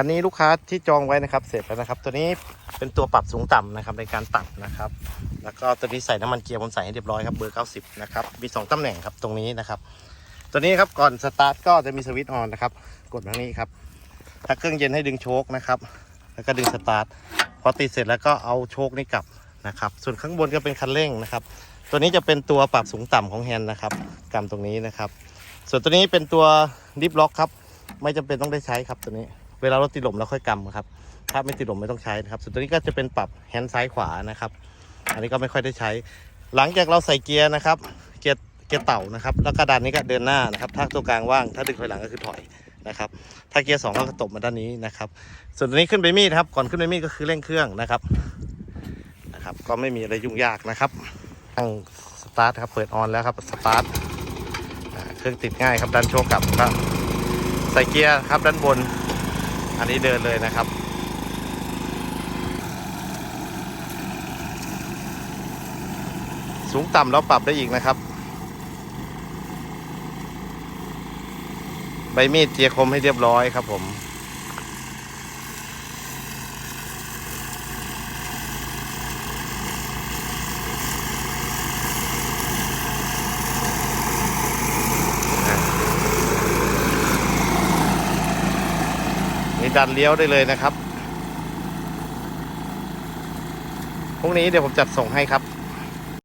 คันนี้ลูกค้าที่จองไว้นะครับ เสร็จแล้วนะครับ ตัวนี้เป็นตัวปรับสูงต่ำนะครับในการตัดนะครับ แล้วก็ตัวนี้ใส่น้ำมันเกียร์ผมใส่ให้เรียบร้อยครับเบอร์ 90 นะครับ มี 2ตำแหน่งครับตรงนี้นะครับ ตัวนี้ครับก่อนสตาร์ทก็จะมีสวิตช์ออนนะครับ กดทางนี้ครับ ถ้าเครื่องเย็นให้ดึงโชคนะครับ แล้วก็ดึงสตาร์ท พอติดเสร็จแล้วก็เอาโชคนี่กลับนะครับ ส่วนข้างบนก็เป็นคันเร่งนะครับ ตัวนี้จะเป็นตัวปรับสูงต่ำของแฮนด์นะครับกำตรงนี้นะครับ ส่วนตัวนี้เป็นตัวดิฟล็อกครับ ไม่จำเป็นต้องได้ใช้ครับตัวนี้ เวลารถติดลมแล้วค่อยกำครับ ถ้าไม่ติดลมไม่ต้องใช้นะครับ ส่วนตัวนี้ก็จะเป็นปรับแฮนด์ซ้ายขวานะครับ อันนี้ก็ไม่ค่อยได้ใช้ หลังจากเราใส่เกียร์นะครับ เกียร์เกียร์เต่านะครับ แล้วก็ด้านนี้ก็เดินหน้านะครับ ถ้าตัวกลางว่าง ถ้าดึงถอยหลังก็คือถอยนะครับ ถ้าเกียร์สองก็ตบมาด้านนี้นะครับ ส่วนตัวนี้ขึ้นไปมีดครับ ก่อนขึ้นไปมีดก็คือเร่งเครื่องนะครับ นะครับ ก็ไม่มีอะไรยุ่งยากนะครับตั้งสตาร์ทครับ เปิดออนแล้วครับ สตาร์ท เครื่องติดง่ายครับ ดันโชว์กลับครับ ใส่เกียร์ครับด้านบน อันนี้เดินเลยนะครับ สูงต่ำเราปรับได้อีกนะครับ ใบมีดเจียคมให้เรียบร้อยครับผม นี่ดันเลี้ยวได้เลยนะครับ พรุ่งนี้เดี๋ยวผมจัดส่งให้ครับ